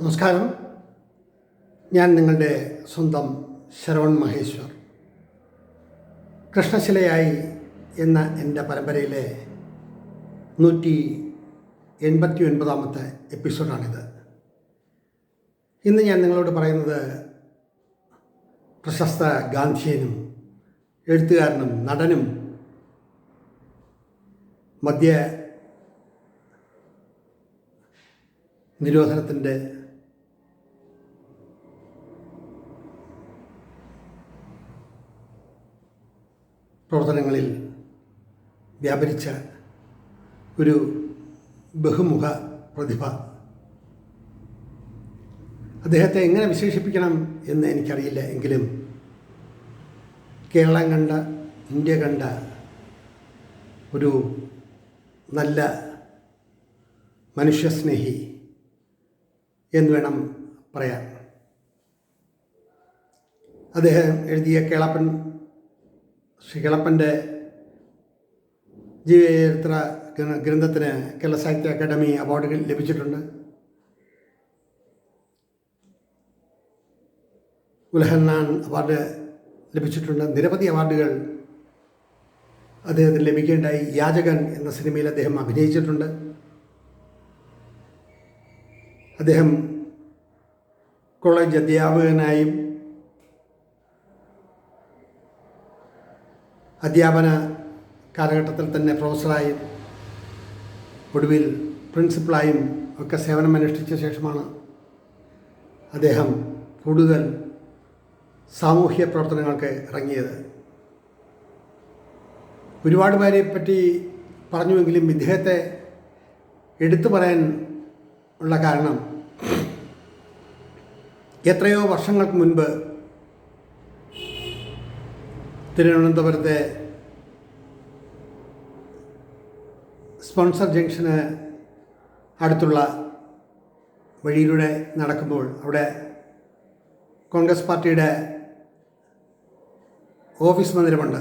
നമസ്കാരം. ഞാൻ നിങ്ങളുടെ സ്വന്തം ശരവൺ മഹേശ്വർ. കൃഷ്ണശിലയായി എന്ന എന്റെ പരമ്പരയിലെ നൂറ്റി എൺപത്തി ഒൻപതാമത്തെ എപ്പിസോഡാണിത്. ഇന്ന് ഞാൻ നിങ്ങളോട് പറയുന്നത് പ്രശസ്ത ഗാന്ധിയനും എഴുത്തുകാരനും നടനും മധ്യ നിരോധനത്തിന്റെ പ്രവർത്തനങ്ങളിൽ വ്യാപരിച്ച ഒരു ബഹുമുഖ പ്രതിഭ. അദ്ദേഹത്തെ എങ്ങനെ വിശേഷിപ്പിക്കണം എന്ന് എനിക്കറിയില്ല. എങ്കിലും കേരളം കണ്ട ഇന്ത്യ കണ്ട ഒരു നല്ല മനുഷ്യസ്നേഹി എന്ന് വേണം പറയാൻ. അദ്ദേഹം എഴുതിയ കേളപ്പൻ ശ്രീ കേളപ്പന്റെ ജീവചരിത്ര ഗ്രന്ഥത്തിന് കേരള സാഹിത്യ അക്കാദമി അവാർഡുകൾ ലഭിച്ചിട്ടുണ്ട്. ഉലഹന്നാൻ അവാർഡ് ലഭിച്ചിട്ടുണ്ട്. നിരവധി അവാർഡുകൾ അദ്ദേഹത്തിന് ലഭിക്കേണ്ടായി. യാചകൻ എന്ന സിനിമയിൽ അദ്ദേഹം അഭിനയിച്ചിട്ടുണ്ട്. അദ്ദേഹം കോളേജ് അധ്യാപകനായും അധ്യാപന കാലഘട്ടത്തിൽ തന്നെ പ്രൊഫസറായും ഒടുവിൽ പ്രിൻസിപ്പളായും ഒക്കെ സേവനം അനുഷ്ഠിച്ച ശേഷമാണ് അദ്ദേഹം കൂടുതൽ സാമൂഹ്യ പ്രവർത്തനങ്ങൾക്ക് ഇറങ്ങിയത്. ഒരുപാട് പേരെ പറ്റി പറഞ്ഞുവെങ്കിലും ഇദ്ദേഹത്തെ എടുത്തു പറയാൻ ഉള്ള കാരണം എത്രയോ വർഷങ്ങൾക്ക് മുൻപ് തിരുവനന്തപുരത്തെ സ്പോൺസർ ജംഗ്ഷന് അടുത്തുള്ള വഴിയിലൂടെ നടക്കുമ്പോൾ അവിടെ കോൺഗ്രസ് പാർട്ടിയുടെ ഓഫീസ് മന്ദിരമുണ്ട്.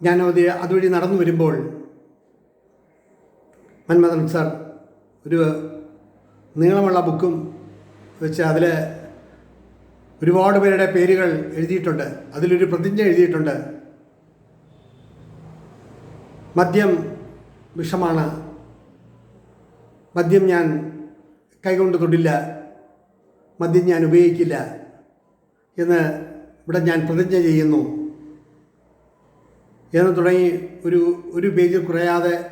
ഞാൻ അത് അതുവഴി നടന്നു വരുമ്പോൾ മന്മഥൻ സാർ ഒരു നീളമുള്ള ബുക്കും വെച്ച് അതിൽ ഒരുപാട് പേരുടെ പേരുകൾ എഴുതിയിട്ടുണ്ട്. അതിലൊരു പ്രതിജ്ഞ എഴുതിയിട്ടുണ്ട്. മദ്യം വിഷമാണ്. മദ്യം ഞാൻ കൈകൊണ്ട് തൊടില്ല. മദ്യം ഞാൻ ഉപയോഗിക്കില്ല എന്ന് ഇവിടെ ഞാൻ പ്രതിജ്ഞ ചെയ്യുന്നു. എന്ന് തുടങ്ങി ഒരു ഒരു പേജിൽ കുറയാതെ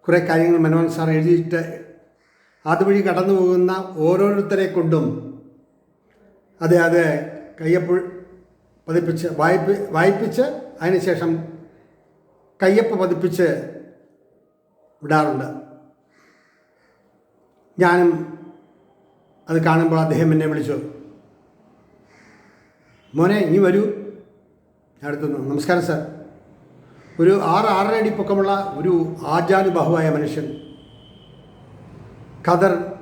കുറേ കാര്യങ്ങൾ മനോഹൻ സാർ എഴുതിയിട്ട് അതുവഴി കടന്നു പോകുന്ന ഓരോരുത്തരെ കൊണ്ടും അത് അതെ. കയ്യപ്പ് പതിപ്പിച്ച് വായ്പ വായിപ്പിച്ച് അതിനുശേഷം കയ്യപ്പ് പതിപ്പിച്ച് വിടാറുണ്ട്. ഞാനും അത് കാണുമ്പോൾ അദ്ദേഹം എന്നെ വിളിച്ചു. മോനെ ഇനി വരൂ. ഞാൻ അടുത്തു നമസ്കാരം സർ. ഒരു ആറ് ആറര അടി പൊക്കമുള്ള ഒരു ആചാനുബാഹുവായ മനുഷ്യൻ ഖദർ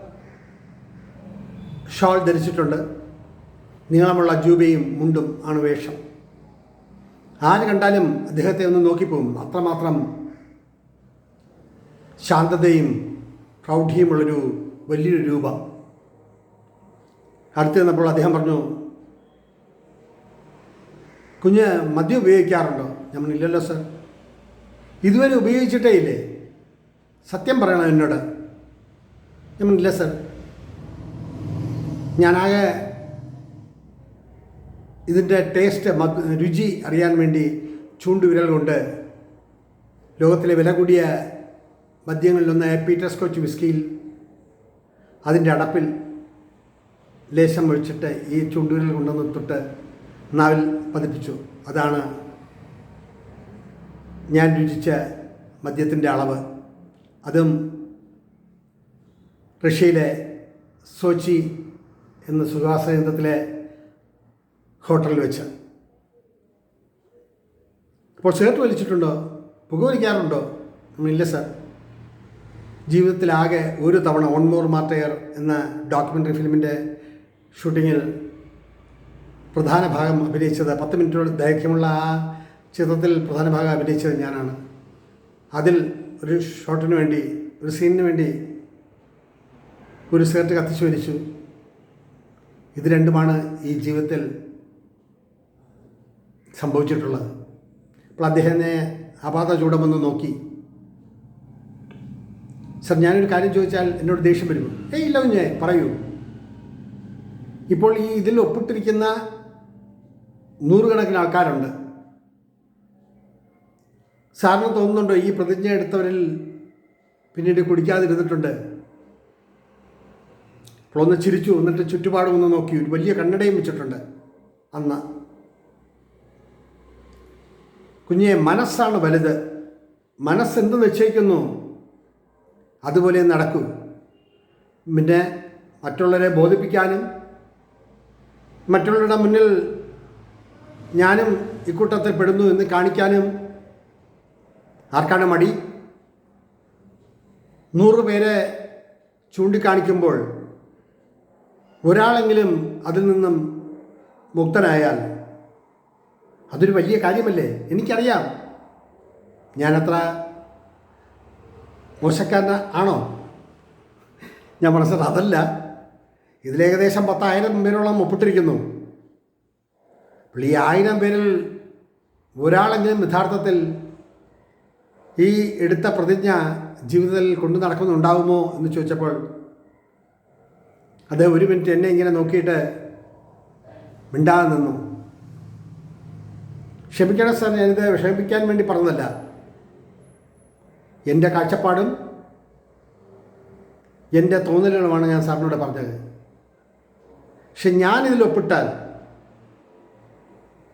ഷാൾ ധരിച്ചിട്ടുണ്ട്. നീളമുള്ള ജൂബയും മുണ്ടും ആണ് വേഷം. ആര് കണ്ടാലും അദ്ദേഹത്തെ ഒന്ന് നോക്കിപ്പോകും. അത്രമാത്രം ശാന്തതയും പ്രൗഢിയുമുള്ളൊരു വലിയൊരു രൂപം. അടുത്ത് നിന്നപ്പോൾ അദ്ദേഹം പറഞ്ഞു കുഞ്ഞ് മദ്യം ഉപയോഗിക്കാറുണ്ടോ? ഞാൻ ഇല്ലല്ലോ സർ. ഇതുവരെ ഉപയോഗിച്ചിട്ടേ ഇല്ലേ? സത്യം പറയണം എന്നോട്. ഞാൻ ഇല്ല സർ. ഞാനാകെ ഇതിന്റെ ടേസ്റ്റ് രുചി അറിയാൻ വേണ്ടി ചൂണ്ടുവിരൽ കൊണ്ട് ലോകത്തിലെ വില കൂടിയ മദ്യങ്ങളിലൊന്ന് പീറ്റർ സ്കോച്ച് വിസ്കിയിൽ അതിന്റെ അടപ്പിൽ ലേശം ഒഴിച്ചിട്ട് ഈ ചൂണ്ടുവിരൽ കൊണ്ടുവന്ന് തൊട്ട് നാവിൽ പതിപ്പിച്ചു. അതാണ് ഞാൻ രുചിച്ച മദ്യത്തിന്റെ അളവ്. അതും റഷ്യയിലെ സോച്ചി എന്ന സുഖാസ കേന്ദ്രത്തിലെ ഹോട്ടലിൽ വെച്ച്. അപ്പോൾ സിഗരറ്റ് വലിച്ചിട്ടുണ്ടോ? പുകവലിക്കാറുണ്ടോ? ഇല്ല സാർ. ജീവിതത്തിലാകെ ഒരു തവണ ഓൺ മോർ മാർട്ടയർ എന്ന ഡോക്യുമെന്ററി ഫിലിമിന്റെ ഷൂട്ടിങ്ങിൽ പ്രധാന ഭാഗം അഭിനയിച്ചത് പത്ത് മിനിറ്റോട് ദൈർഘ്യമുള്ള ആ ചിത്രത്തിൽ പ്രധാന ഭാഗം അഭിനയിച്ചത് ഞാനാണ്. അതിൽ ഒരു ഷോട്ടിന് വേണ്ടി ഒരു സീനിന് വേണ്ടി ഒരു സിഗരറ്റ് കത്തിച്ചു വലിച്ചു. ഇത് രണ്ടുമാണ് ഈ ജീവിതത്തിൽ സംഭവിച്ചിട്ടുള്ളത്. അപ്പോൾ അദ്ദേഹത്തിനെ അപാത ചൂടമെന്ന് നോക്കി. സർ ഞാനൊരു കാര്യം ചോദിച്ചാൽ എന്നോട് ദേഷ്യം വരുമോ? ഏയ് ഇല്ല ഞാൻ പറയൂ. ഇപ്പോൾ ഈ ഇതിൽ ഒപ്പിട്ടിരിക്കുന്ന നൂറുകണക്കിന് ആൾക്കാരുണ്ട്. സാറിന് തോന്നുന്നുണ്ടോ ഈ പ്രതിജ്ഞ എടുത്തവരിൽ പിന്നീട് കുടിക്കാതിരുന്നിട്ടുണ്ട്? അപ്പോൾ ഒന്ന് ചിരിച്ചു എന്നിട്ട് ചുറ്റുപാടും ഒന്ന് നോക്കി. ഒരു വലിയ കണ്ണടയും വെച്ചിട്ടുണ്ട് അന്ന്. കുഞ്ഞെ മനസ്സാണ് വലുത്. മനസ്സെന്ത് നിശ്ചയിക്കുന്നു? അതുപോലെ നടക്കൂ. പിന്നെ മറ്റുള്ളവരെ ബോധിപ്പിക്കാനും മറ്റുള്ളവരുടെ മുന്നിൽ ഞാനും ഇക്കൂട്ടത്തിൽ പെടുന്നു എന്ന് കാണിക്കാനും ആർക്കാണ് മടി? നൂറ് പേരെ ചൂണ്ടിക്കാണിക്കുമ്പോൾ ഒരാളെങ്കിലും അതിൽ നിന്നും മുക്തനായാൽ അതൊരു വലിയ കാര്യമല്ലേ? എനിക്കറിയാം. ഞാനത്ര മോശക്കാരന ആണോ? ഞാൻ മനസ്സിലാ അതല്ല. ഇതിലേകദേശം പത്തായിരം പേരോളം ഒപ്പിട്ടിരിക്കുന്നു. അപ്പോൾ ഈ ആയിരം പേരിൽ ഒരാളെങ്കിലും യഥാർത്ഥത്തിൽ ഈ എടുത്ത പ്രതിജ്ഞ ജീവിതത്തിൽ കൊണ്ടു നടക്കുന്നുണ്ടാവുമോ എന്ന് ചോദിച്ചപ്പോൾ അദ്ദേഹം ഒരു മിനിറ്റ് എന്നെ ഇങ്ങനെ നോക്കിയിട്ട് മിണ്ടാതെ നിന്നു. ക്ഷമിക്കണം സാർ ഞാനിത് വിഷമിപ്പിക്കാൻ വേണ്ടി പറഞ്ഞതല്ല. എന്റെ കാഴ്ചപ്പാടും എന്റെ തോന്നലുകളുമാണ് ഞാൻ സാറിനോട് പറഞ്ഞത്. പക്ഷെ ഞാനിതിൽ ഒപ്പിട്ടാൽ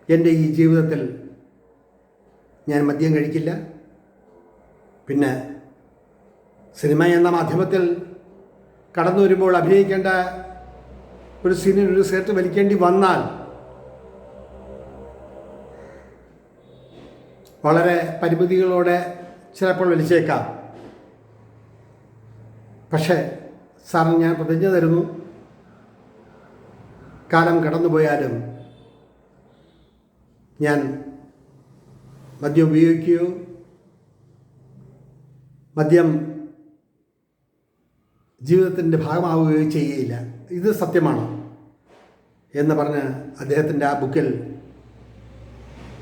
എന്റെ ഈ ജീവിതത്തിൽ ഞാൻ മദ്യം കഴിക്കില്ല. പിന്നെ സിനിമ എന്ന മാധ്യമത്തിൽ കടന്നു വരുമ്പോൾ അഭിനയിക്കേണ്ട ഒരു സീനിൽ ഒരു സേർട്ട് വലിക്കേണ്ടി വന്നാൽ വളരെ പരിമിതികളോടെ ചിലപ്പോൾ വലിച്ചേക്കാം പക്ഷേ സാറിന് ഞാൻ പ്രതിജ്ഞ തരുന്നു. കാലം കടന്നുപോയാലും ഞാൻ മദ്യം ഉപയോഗിക്കുകയോ മദ്യം ജീവിതത്തിന്റെ ഭാഗമാവുകയോ ചെയ്യുകയില്ല. ഇത് സത്യമാണ് എന്ന് പറഞ്ഞ് അദ്ദേഹത്തിന്റെ ആ ബുക്കിൽ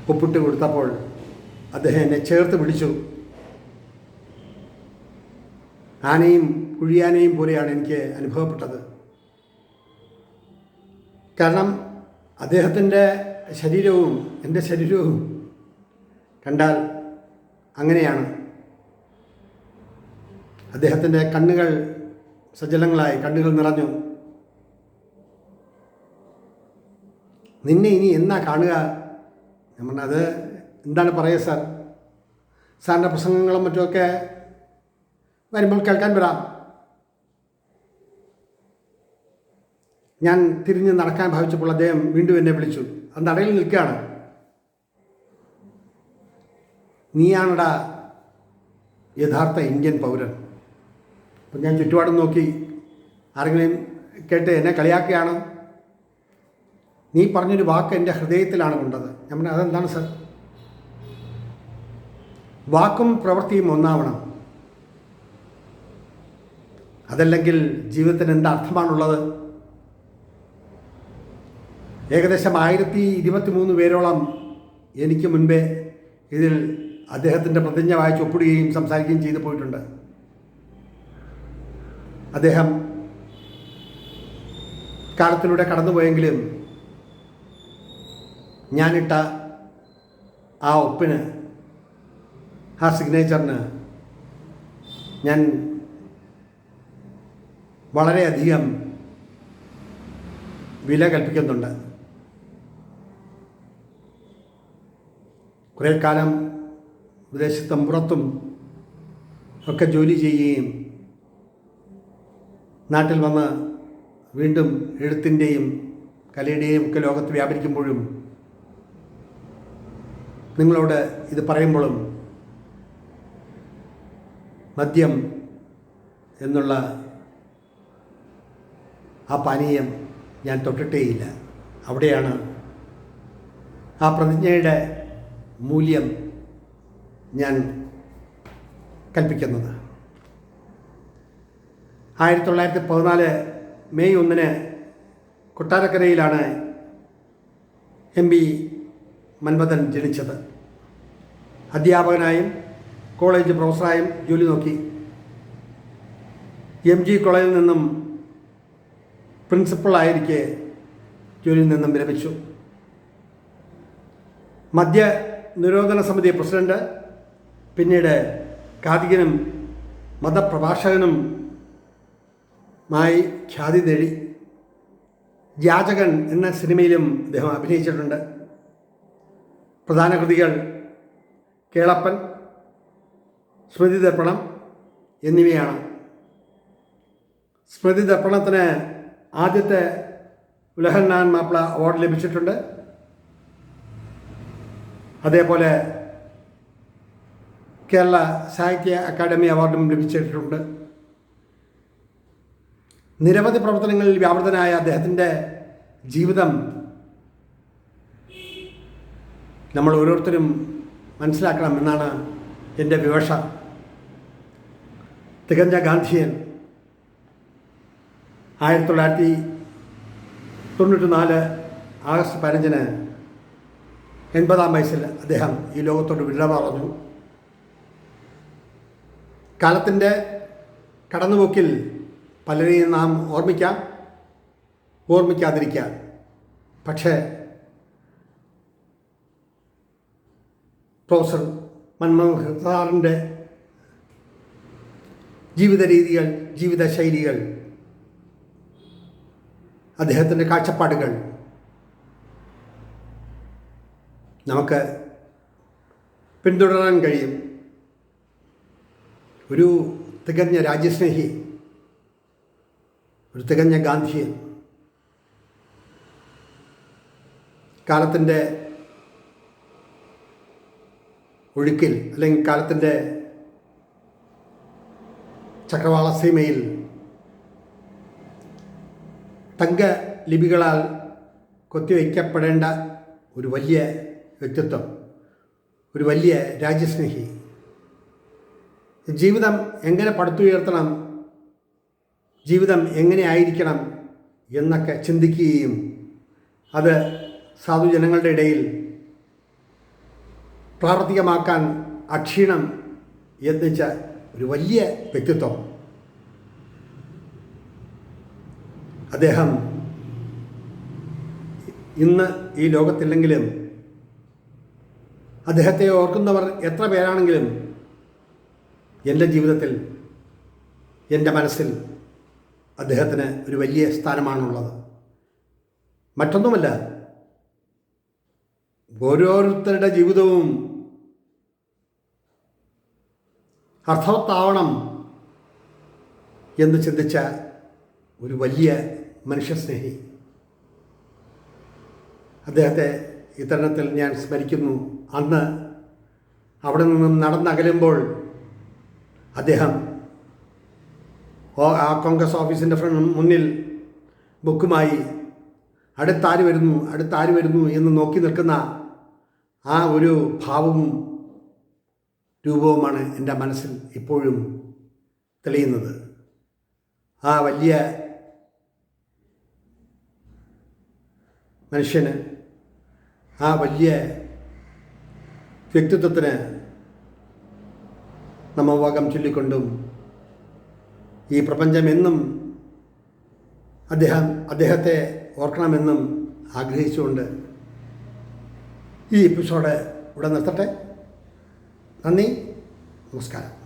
ഒപ്പിട്ട് കൊടുത്തപ്പോൾ അദ്ദേഹം എന്നെ ചേർത്ത് പിടിച്ചു. ആനയും കുഴിയാനയും പോലെയാണ് എനിക്ക് അനുഭവപ്പെട്ടത്. കാരണം അദ്ദേഹത്തിന്റെ ശരീരവും എന്റെ ശരീരവും കണ്ടാൽ അങ്ങനെയാണ്. അദ്ദേഹത്തിന്റെ കണ്ണുകൾ സജ്ജലങ്ങളായി കണ്ണുകൾ നിറഞ്ഞു. നിന്നെ ഇനി എന്നാ കാണുക? അത് എന്താണ് പറയുക സാർ? സാറിന്റെ പ്രസംഗങ്ങളും മറ്റുമൊക്കെ വരുമ്പോൾ കേൾക്കാൻ വരാം. ഞാൻ തിരിഞ്ഞ് നടക്കാൻ ഭാവിച്ചപ്പോൾ അദ്ദേഹം വീണ്ടും എന്നെ വിളിച്ചു. അത് നടയിൽ നിൽക്കുകയാണ്. നീയാണടാ യഥാർത്ഥ ഇന്ത്യൻ പൗരൻ. അപ്പം ഞാൻ ചുറ്റുപാടും നോക്കി ആരെങ്കിലും കേട്ട് എന്നെ കളിയാക്കുകയാണ്. നീ പറഞ്ഞൊരു വാക്ക് എന്റെ ഹൃദയത്തിലാണ് കൊണ്ടത്. ഞാൻ പറഞ്ഞു അതെന്താണ് സർ? വാക്കും പ്രവൃത്തിയും ഒന്നാവണം. അതല്ലെങ്കിൽ ജീവിതത്തിന് എന്ത് അർത്ഥമാണുള്ളത്? ഏകദേശം ആയിരത്തി ഇരുപത്തി മൂന്ന് പേരോളം എനിക്ക് മുൻപേ ഇതിൽ അദ്ദേഹത്തിന്റെ പ്രതിജ്ഞ വായിച്ച് ഒപ്പിടുകയും സംസാരിക്കുകയും ചെയ്തു പോയിട്ടുണ്ട്. അദ്ദേഹം കാലത്തിലൂടെ കടന്നുപോയെങ്കിലും ഞാനിട്ട ആ ഒപ്പിന് ആ സിഗ്നേച്ചറിന് ഞാൻ വളരെയധികം വില കൽപ്പിക്കുന്നുണ്ട്. കുറേ കാലം വിദേശത്തും പുറത്തും ഒക്കെ ജോലി ചെയ്യുകയും നാട്ടിൽ വന്ന് വീണ്ടും എഴുത്തിന്റെയും കലയുടെയും ഒക്കെ ലോകത്ത് വ്യാപരിക്കുമ്പോഴും നിങ്ങളോട് ഇത് പറയുമ്പോഴും മദ്യം എന്നുള്ള ആ പാനീയം ഞാൻ തൊട്ടിട്ടേയില്ല. അവിടെയാണ് ആ പ്രതിജ്ഞയുടെ മൂല്യം ഞാൻ കൽപ്പിക്കുന്നത്. ആയിരത്തി തൊള്ളായിരത്തി പതിനാല് മെയ് ഒന്നിന് കൊട്ടാരക്കരയിലാണ് എം പി മൻമഥൻ ജനിച്ചത്. അധ്യാപകനായും കോളേജ് പ്രൊഫസറായും ജോലി നോക്കി. എം ജി കോളേജിൽ നിന്നും പ്രിൻസിപ്പളായിരിക്കെ ജോലിയിൽ നിന്നും വിരമിച്ചു. മദ്യ നിരോധന സമിതി പ്രസിഡന്റ് പിന്നീട് കാതികനും മതപ്രഭാഷകനും മായി ഖ്യാതി നേടി യാചകൻ എന്ന സിനിമയിലും അദ്ദേഹം അഭിനയിച്ചിട്ടുണ്ട്. പ്രധാന കൃതികൾ കേളപ്പൻ സ്മൃതി തർപ്പണം എന്നിവയാണ്. സ്മൃതി തർപ്പണത്തിന് ആദ്യത്തെ ഉലഹന്നാൻ മാപ്പിള അവാർഡ് ലഭിച്ചിട്ടുണ്ട്. അതേപോലെ കേരള സാഹിത്യ അക്കാദമി അവാർഡും ലഭിച്ചിട്ടുണ്ട്. നിരവധി പ്രവർത്തനങ്ങളിൽ വ്യാപൃതനായ അദ്ദേഹത്തിന്റെ ജീവിതം നമ്മൾ ഓരോരുത്തരും മനസ്സിലാക്കണം എന്നാണ് എന്റെ വിവക്ഷ. തികഞ്ഞ ഗാന്ധിയൻ ആയിരത്തി തൊള്ളായിരത്തി തൊണ്ണൂറ്റി നാല് ആഗസ്റ്റ് പതിനഞ്ചിന് എൺപതാം വയസ്സിൽ അദ്ദേഹം ഈ ലോകത്തോട് വിട പറഞ്ഞു. കാലത്തിന്റെ കടന്നുപോക്കിൽ പലരെയും നാം ഓർമ്മിക്കാം ഓർമ്മിക്കാതിരിക്കാം. പക്ഷേ പ്രൊഫസർ മൻമോഹൻ സാറിന്റെ ജീവിത രീതികൾ ജീവിത ശൈലികൾ അദ്ദേഹത്തിന്റെ കാഴ്ചപ്പാടുകൾ. നമുക്ക് പിന്തുടരാൻ കഴിയും. ഒരു തികഞ്ഞ രാജ്യസ്നേഹി ഒരു തികഞ്ഞ ഗാന്ധിയൻ. കാലത്തിന്റെ ഒഴുക്കിൽ അല്ലെങ്കിൽ കാലത്തിന്റെ ചക്രവാള സീമയിൽ തങ്ക ലിപികളാൽ കൊത്തിവയ്ക്കപ്പെടേണ്ട ഒരു വലിയ വ്യക്തിത്വം ഒരു വലിയ രാജ്യസ്നേഹി. ജീവിതം എങ്ങനെ പടുത്തുയർത്തണം ജീവിതം എങ്ങനെ ആയിരിക്കണം എന്നൊക്കെ ചിന്തിക്കുകയും അത് സാധുജനങ്ങളുടെ ഇടയിൽ പ്രാവർത്തികമാക്കാൻ അക്ഷീണം യത്നിച്ച ഒരു വലിയ വ്യക്തിത്വം. അദ്ദേഹം ഇന്ന് ഈ ലോകത്തില്ലെങ്കിലും അദ്ദേഹത്തെ ഓർക്കുന്നവർ എത്ര പേരാണെങ്കിലും എന്റെ ജീവിതത്തിൽ എന്റെ മനസ്സിൽ അദ്ദേഹത്തിന് ഒരു വലിയ സ്ഥാനമാണുള്ളത്. മറ്റൊന്നുമല്ല ഓരോരുത്തരുടെ ജീവിതവും അർത്ഥവത്താവണം എന്ന് ചിന്തിച്ച ഒരു വലിയ മനുഷ്യസ്നേഹി. അദ്ദേഹത്തെ ഇത്തരണത്തിൽ ഞാൻ സ്മരിക്കുന്നു. അന്ന് അവിടെ നിന്നും നടന്നകലുമ്പോൾ അദ്ദേഹം ആ കോൺഗ്രസ് ഓഫീസിന്റെ ഫ്രണ്ട് മുന്നിൽ ബുക്കുമായി അടുത്താര് വരുന്നു അടുത്താര് വരുന്നു എന്ന് നോക്കി നിൽക്കുന്ന ആ ഒരു ഭാവവും രൂപവുമാണ് എന്റെ മനസ്സിൽ ഇപ്പോഴും തെളിയുന്നത്. ആ വലിയ മനുഷ്യന് ആ വലിയ വ്യക്തിത്വത്തിന് നമവാകം ചൊല്ലിക്കൊണ്ടും ഈ പ്രപഞ്ചമെന്നും അദ്ദേഹം അദ്ദേഹത്തെ ഓർക്കണമെന്നും ആഗ്രഹിച്ചുകൊണ്ട് ഈ എപ്പിസോഡ് ഇവിടെ നിർത്തട്ടെ. നന്ദി നമസ്കാരം